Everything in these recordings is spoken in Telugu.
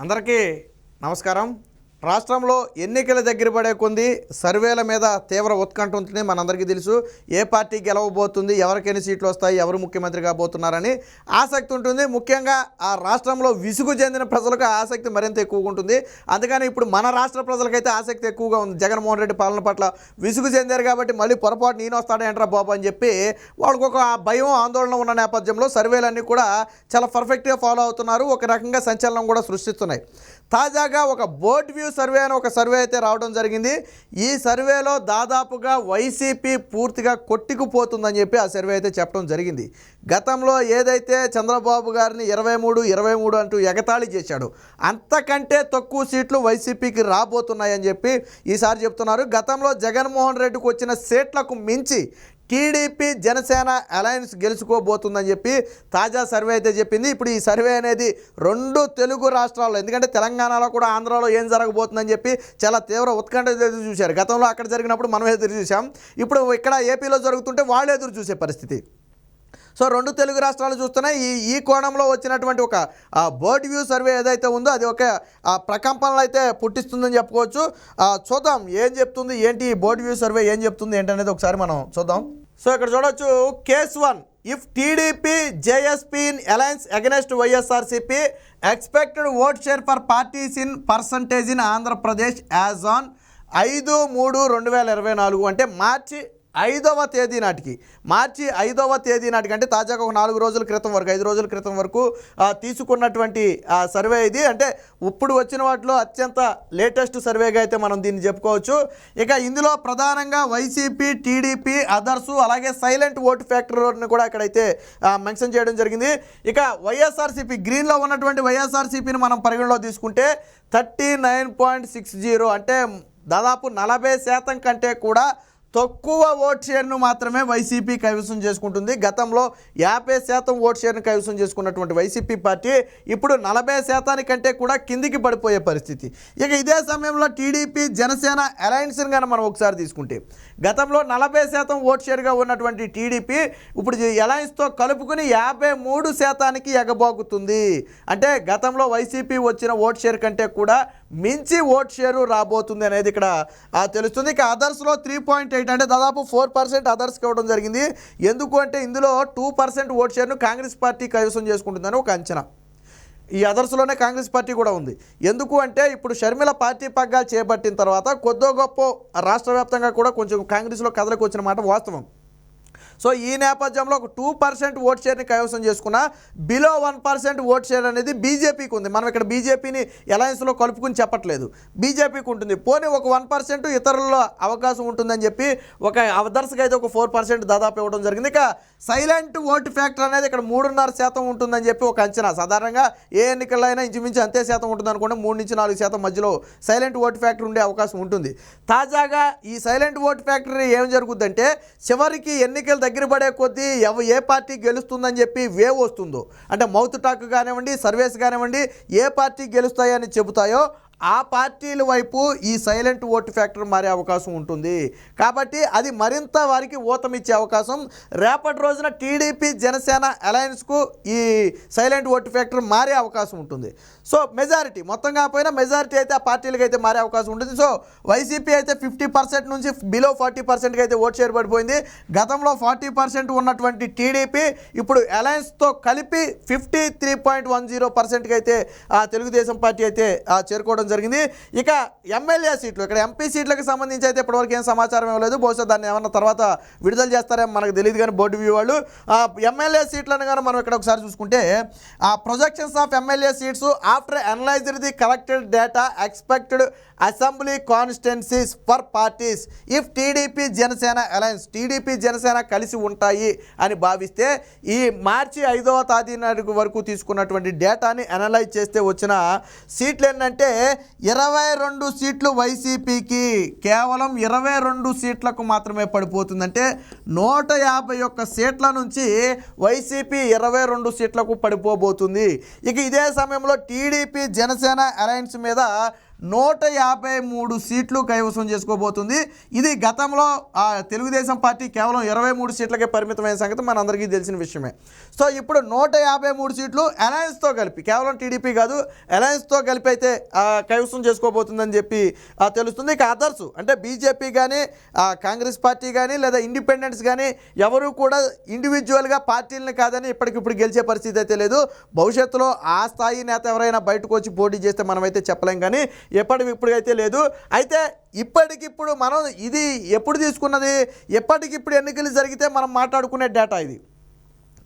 అందరికీ నమస్కారం. రాష్ట్రంలో ఎన్నికల దగ్గర పడే కొంది సర్వేల మీద తీవ్ర ఉత్కంఠ ఉంటుంది మనందరికీ తెలుసు. ఏ పార్టీ గెలవబోతుంది ఎవరికైనా సీట్లు వస్తాయి ఎవరు ముఖ్యమంత్రి కాబోతున్నారని ఆసక్తి ఉంటుంది. ముఖ్యంగా ఆ రాష్ట్రంలో విసుగు చెందిన ప్రజలకు ఆసక్తి మరింత ఎక్కువగా ఉంటుంది. అందుకని ఇప్పుడు మన రాష్ట్ర ప్రజలకైతే ఆసక్తి ఎక్కువగా ఉంది. జగన్మోహన్ రెడ్డి పాలన పట్ల విసుగు చెందారు కాబట్టి మళ్ళీ పొరపాటు నేను వస్తాడేంట్రా బాబు అని చెప్పి వాళ్ళకు ఒక భయం ఆందోళన ఉన్న నేపథ్యంలో సర్వేలన్నీ కూడా చాలా పర్ఫెక్ట్గా ఫాలో అవుతున్నారు. ఒక రకంగా సంచలనం కూడా సృష్టిస్తున్నాయి. తాజాగా ఒక బోర్డ్ వ్యూ సర్వే అని ఒక సర్వే అయితే రావడం జరిగింది. ఈ సర్వేలో దాదాపుగా వైసీపీ పూర్తిగా కొట్టుకుపోతుందని చెప్పి ఆ సర్వే అయితే చెప్పడం జరిగింది. గతంలో ఏదైతే చంద్రబాబు గారిని ఇరవై మూడు ఇరవై మూడు అంటూ ఎగతాళి చేశాడు అంతకంటే తక్కువ సీట్లు వైసీపీకి రాబోతున్నాయని చెప్పి ఈసారి చెప్తున్నారు. గతంలో జగన్మోహన్ రెడ్డికి వచ్చిన సీట్లకు మించి టీడీపీ జనసేన అలయన్స్ గెలుచుకోబోతుందని చెప్పి తాజా సర్వే అయితే చెప్పింది. ఇప్పుడు ఈ సర్వే అనేది రెండు తెలుగు రాష్ట్రాల్లో ఎందుకంటే తెలంగాణలో కూడా ఆంధ్రాలో ఏం జరగబోతుందని చెప్పి చాలా తీవ్ర ఉత్కంఠ ఎదురు చూశారు. గతంలో అక్కడ జరిగినప్పుడు మనం ఎదురు చూసాం ఇప్పుడు ఇక్కడ ఏపీలో జరుగుతుంటే వాళ్ళు ఎదురు చూసే పరిస్థితి. సో రెండు తెలుగు రాష్ట్రాలు చూస్తున్నాయి ఈ ఈ కోణంలో వచ్చినటువంటి ఒక బర్డ్ వ్యూ సర్వే ఏదైతే ఉందో అది ఒక ప్రకంపనలు అయితే పుట్టిస్తుందని చెప్పుకోవచ్చు. చూద్దాం ఏం చెప్తుంది ఏంటి ఈ బర్డ్ వ్యూ సర్వే ఏం చెప్తుంది ఏంటనేది ఒకసారి మనం చూద్దాం. సో ఇక్కడ చూడొచ్చు case one if TDP JSP in alliance against YSRCP expected vote share for parties in percentage in Andhra Pradesh as on ఐదు మూడు రెండు వేల ఇరవై నాలుగు అంటే మార్చి ఐదవ తేదీ నాటికి మార్చి ఐదవ తేదీ నాటికి అంటే తాజాగా ఒక నాలుగు రోజుల క్రితం వరకు ఐదు రోజుల క్రితం వరకు తీసుకున్నటువంటి సర్వే ఇది. అంటే ఇప్పుడు వచ్చిన వాటిలో అత్యంత లేటెస్ట్ సర్వేగా అయితే మనం దీన్ని చెప్పుకోవచ్చు. ఇక ఇందులో ప్రధానంగా వైసీపీ టీడీపీ అదర్సు అలాగే సైలెంట్ ఓటు ఫ్యాక్టర్ని కూడా ఇక్కడైతే మెన్షన్ చేయడం జరిగింది. ఇక వైఎస్ఆర్సీపీ గ్రీన్లో ఉన్నటువంటి వైఎస్ఆర్సీపీని మనం పరిగణలో తీసుకుంటే thirty nine point six zero అంటే దాదాపు నలభై శాతం కంటే కూడా తక్కువ ఓట్ షేర్ను మాత్రమే వైసీపీ కైవసం చేసుకుంటుంది. గతంలో యాభై శాతం ఓట్ షేర్ను కైవసం చేసుకున్నటువంటి వైసీపీ పార్టీ ఇప్పుడు నలభై శాతానికంటే కూడా కిందికి పడిపోయే పరిస్థితి. ఇక ఇదే సమయంలో టీడీపీ జనసేన అలయన్స్ని కానీ మనం ఒకసారి తీసుకుంటే గతంలో నలభై శాతం ఓట్ షేర్గా ఉన్నటువంటి టీడీపీ ఇప్పుడు ఎలయన్స్తో కలుపుకుని యాభై మూడు శాతానికి ఎగబోగుతుంది. అంటే గతంలో వైసీపీ వచ్చిన ఓట్ షేర్ కంటే కూడా మించి ఓట్ షేరు రాబోతుంది అనేది ఇక్కడ తెలుస్తుంది. ఇక అదర్స్లో త్రీ పాయింట్ ఎయిట్ అంటే దాదాపు ఫోర్ పర్సెంట్ అదర్స్కి ఇవ్వడం జరిగింది. ఎందుకు అంటే ఇందులో టూ పర్సెంట్ ఓట్ షేర్ను కాంగ్రెస్ పార్టీ కైవసం చేసుకుంటుందని ఒక అంచనా. ఈ అదర్స్లోనే కాంగ్రెస్ పార్టీ కూడా ఉంది. ఎందుకు అంటే ఇప్పుడు షర్మిల పార్టీ పగ్గాలు చేపట్టిన తర్వాత కొద్దో గొప్ప రాష్ట్ర వ్యాప్తంగా కూడా కొంచెం కాంగ్రెస్లో కథలకు వచ్చిన మాట వాస్తవం. సో ఈ నేపథ్యంలో ఒక టూ పర్సెంట్ ఓట్ షేర్ని కైవసం చేసుకున్న below one percent vote share అనేది బీజేపీకి ఉంది. మనం ఇక్కడ బీజేపీని అలయన్స్లో కలుపుకుని చెప్పట్లేదు. బీజేపీకి ఉంటుంది. పోనీ ఒక వన్ పర్సెంట్ ఇతరుల్లో అవకాశం ఉంటుందని చెప్పి ఒక అదర్స్కి అయితే ఒక ఫోర్ పర్సెంట్ దాదాపు ఇవ్వడం జరిగింది. ఇక సైలెంట్ ఓటు ఫ్యాక్టర్ అనేది ఇక్కడ మూడున్నర శాతం ఉంటుందని చెప్పి ఒక అంచనా. సాధారణంగా ఏ ఎన్నికల్లో అయినా ఇంచుమించు అంతే శాతం ఉంటుంది అనుకుంటే మూడు నుంచి నాలుగు శాతం మధ్యలో సైలెంట్ ఓటు ఫ్యాక్టర్ ఉండే అవకాశం ఉంటుంది. తాజాగా ఈ సైలెంట్ ఓటు ఫ్యాక్టరీ ఏం జరుగుద్దంటే చివరికి ఎన్నిక ఎన్నికలు దగ్గర పడే కొద్దీ ఎవ ఏ పార్టీ గెలుస్తుందని చెప్పి వేవ్ వస్తుందో. అంటే మౌత్ టాక్ కానివ్వండి సర్వేస్ కానివ్వండి ఏ పార్టీ గెలుస్తాయని చెబుతాయో ఆ పార్టీల వైపు ఈ సైలెంట్ ఓటు ఫ్యాక్టర్ మారే అవకాశం ఉంటుంది. కాబట్టి అది మరింత వారికి ఊతమిచ్చే అవకాశం. రేపటి రోజున టీడీపీ జనసేన అలయన్స్కు ఈ సైలెంట్ ఓటు ఫ్యాక్టర్ మారే అవకాశం ఉంటుంది. సో మెజారిటీ మొత్తం కాకపోయినా మెజారిటీ అయితే ఆ పార్టీలకు అయితే మారే అవకాశం ఉంటుంది. సో వైసీపీ అయితే ఫిఫ్టీ పర్సెంట్ నుంచి బిలో ఫార్టీ పర్సెంట్కి అయితే ఓట్ షేర్ పడిపోయింది. గతంలో ఫార్టీ పర్సెంట్ ఉన్నటువంటి టీడీపీ ఇప్పుడు అలయన్స్తో కలిపి fifty three point one zero పర్సెంట్కి అయితే ఆ తెలుగుదేశం పార్టీ అయితే ఆ, ఇవ్వడం జరిగింది. ఇక ఎమ్మెల్యే సీట్లు ఇక్కడ ఎంపీ సీట్లకు సంబంధించి అయితే ఇప్పటివరకు ఏం సమాచారం ఇవ్వలేదు బహుశా దాన్ని ఏమన్నా తర్వాత విడుదల చేస్తారేమో మనకు తెలియదు కానీ బోర్డు వ్యూ వాళ్ళు. ఆ, ఎమ్మెల్యే సీట్లను కానీ మనం ఇక్కడ ఒకసారి చూసుకుంటే ఆ projections of MLA seats after analysed the collected data expected assembly constituencies for parties if TDP Janasena alliance TDP Janasena కలిసి ఉంటాయి అని భావిస్తే ఈ మార్చి ఐదవ తేదీ నాటి వరకు తీసుకున్నటువంటి డేటాని అనలైజ్ చేస్తే వచ్చిన సీట్లు ఏంటంటే ఇరవై రెండు సీట్లు వైసీపీకి కేవలం ఇరవై రెండు సీట్లకు మాత్రమే పడిపోతుందంటే నూట యాభై ఒక్క సీట్ల నుంచి వైసీపీ ఇరవై రెండు సీట్లకు పడిపోబోతుంది. ఇక ఇదే సమయంలో టీడీపీ జనసేన అలయన్స్ మీద నూట యాభై మూడు సీట్లు కైవసం చేసుకోబోతుంది. ఇది గతంలో తెలుగుదేశం పార్టీ కేవలం ఇరవై మూడు సీట్లకే పరిమితమైన సంగతి మనందరికీ తెలిసిన విషయమే. సో ఇప్పుడు నూట యాభై మూడు సీట్లు అలయన్స్తో కలిపి కేవలం టీడీపీ కాదు అలయన్స్తో కలిపి అయితే కైవసం చేసుకోబోతుందని చెప్పి తెలుస్తుంది. ఇక అదర్స్ అంటే బీజేపీ కానీ కాంగ్రెస్ పార్టీ కానీ లేదా ఇండిపెండెంట్స్ కానీ ఎవరు కూడా ఇండివిజువల్గా పార్టీలని కాదని ఇప్పటికిప్పుడు గెలిచే పరిస్థితి అయితే లేదు. భవిష్యత్తులో ఆ స్థాయి నేత ఎవరైనా బయటకు వచ్చి పోటీ చేస్తే మనమైతే చెప్పలేం కానీ ఎప్పటికి ఇప్పటికైతే లేదు. అయితే ఇప్పటికిప్పుడు మనం ఇది ఎప్పుడు తీసుకున్నది? ఎప్పటికిప్పుడు ఎన్నికలు జరిగితే మనం మాట్లాడుకునే డేటా ఇది?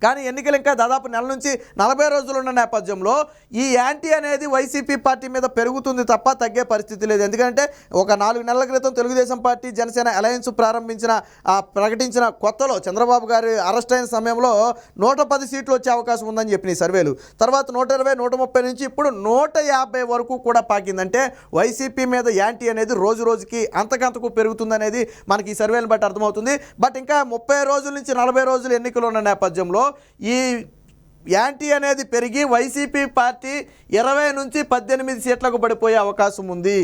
కానీ ఎన్నికలు ఇంకా దాదాపు నెల నుంచి నలభై రోజులు ఉన్న నేపథ్యంలో ఈ యాంటీ అనేది వైసీపీ పార్టీ మీద పెరుగుతుంది తప్ప తగ్గే పరిస్థితి లేదు. ఎందుకంటే ఒక నాలుగు నెలల క్రితం తెలుగుదేశం పార్టీ జనసేన అలయన్స్ ప్రారంభించిన ప్రకటించిన కొత్తలో చంద్రబాబు గారి అరెస్ట్ అయిన సమయంలో నూట పది సీట్లు వచ్చే అవకాశం ఉందని చెప్పిన ఈ సర్వేలు. తర్వాత నూట ఇరవై నూట ముప్పై నుంచి ఇప్పుడు నూట యాభై వరకు కూడా పాకిందంటే వైసీపీ మీద యాంటీ అనేది రోజు రోజుకి అంతకంతకు పెరుగుతుందనేది మనకి ఈ సర్వేలను బట్టి అర్థమవుతుంది. బట్ ఇంకా ముప్పై రోజుల నుంచి నలభై రోజులు ఎన్నికలు ఉన్న నేపథ్యంలో ఈ యాంటీ అనేది పెరిగి వైసీపీ పార్టీ ఇరవై నుంచి పద్దెనిమిది సీట్లకు పడిపోయే అవకాశం ఉంది.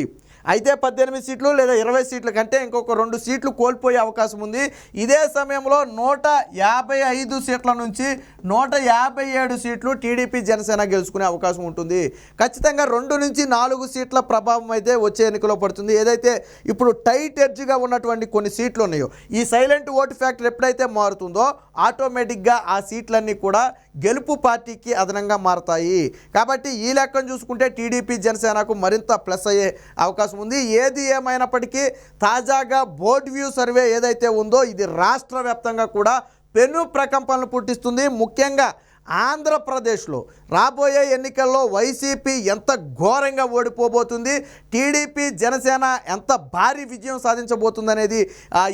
అయితే పద్దెనిమిది సీట్లు లేదా ఇరవై సీట్ల కంటే ఇంకొక రెండు సీట్లు కోల్పోయే అవకాశం ఉంది. ఇదే సమయంలో నూట యాభై ఐదు సీట్ల నుంచి నూట యాభై ఏడు సీట్లు టీడీపీ జనసేన గెలుచుకునే అవకాశం ఉంటుంది. ఖచ్చితంగా రెండు నుంచి నాలుగు సీట్ల ప్రభావం అయితే వచ్చే ఎన్నికలో పడుతుంది. ఏదైతే ఇప్పుడు టైట్ ఎడ్జ్గా ఉన్నటువంటి కొన్ని సీట్లు ఉన్నాయో ఈ సైలెంట్ ఓటు ఫ్యాక్టర్ ఎప్పుడైతే మారుతుందో ఆటోమేటిక్గా ఆ సీట్లన్నీ కూడా గెలుపు పార్టీకి అదనంగా మారతాయి. కాబట్టి ఈ లెక్కను చూసుకుంటే టీడీపీ జనసేనకు మరింత ప్లస్ అయ్యే అవకాశం ఉంది. ఏది ఏమైనప్పటికీ తాజాగా బోర్డ్ వ్యూ సర్వే ఏదైతే ఉందో ఇది రాష్ట్ర వ్యాప్తంగా కూడా పెను ప్రకంపనలు పుట్టిస్తుంది. ముఖ్యంగా ఆంధ్రప్రదేశ్లో రాబోయే ఎన్నికల్లో వైసీపీ ఎంత ఘోరంగా ఓడిపోబోతుంది టీడీపీ జనసేన ఎంత భారీ విజయం సాధించబోతుంది అనేది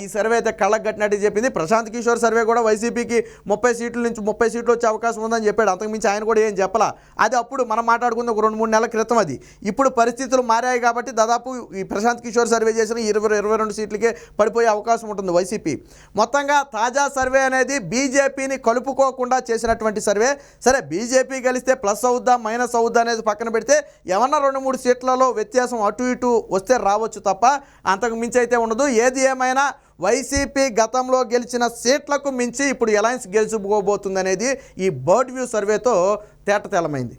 ఈ సర్వే అయితే కళ్ళకట్టినట్టు చెప్పింది. ప్రశాంత్ కిషోర్ సర్వే కూడా వైసీపీకి ముప్పై సీట్ల నుంచి ముప్పై సీట్లు వచ్చే అవకాశం ఉందని చెప్పాడు. అంతకుమించి ఆయన కూడా ఏం చెప్పలా. అది అప్పుడు మనం మాట్లాడుకున్న ఒక రెండు మూడు నెలల క్రితం అది. ఇప్పుడు పరిస్థితులు మారాయి కాబట్టి దాదాపు ఈ ప్రశాంత్ కిషోర్ సర్వే చేసిన ఇరవై ఇరవై రెండు సీట్లకే పడిపోయే అవకాశం ఉంటుంది వైసీపీ. మొత్తంగా తాజా సర్వే అనేది బీజేపీని కలుపుకోకుండా చేసినటువంటి సర్వే సరే బీజేపీ గెలిస్తే ప్లస్ అవుద్దా మైనస్ అవుద్దా అనేది పక్కన పెడితే ఏమన్నా రెండు మూడు సీట్లలో వ్యత్యాసం అటు ఇటు వస్తే రావచ్చు తప్ప అంతకు మించి అయితే ఉండదు. ఏది ఏమైనా వైసీపీ గతంలో గెలిచిన సీట్లకు మించి ఇప్పుడు ఎలయన్స్ గెలుచుకోబోతుంది అనేది ఈ బర్డ్ వ్యూ సర్వేతో తేటతెలమైంది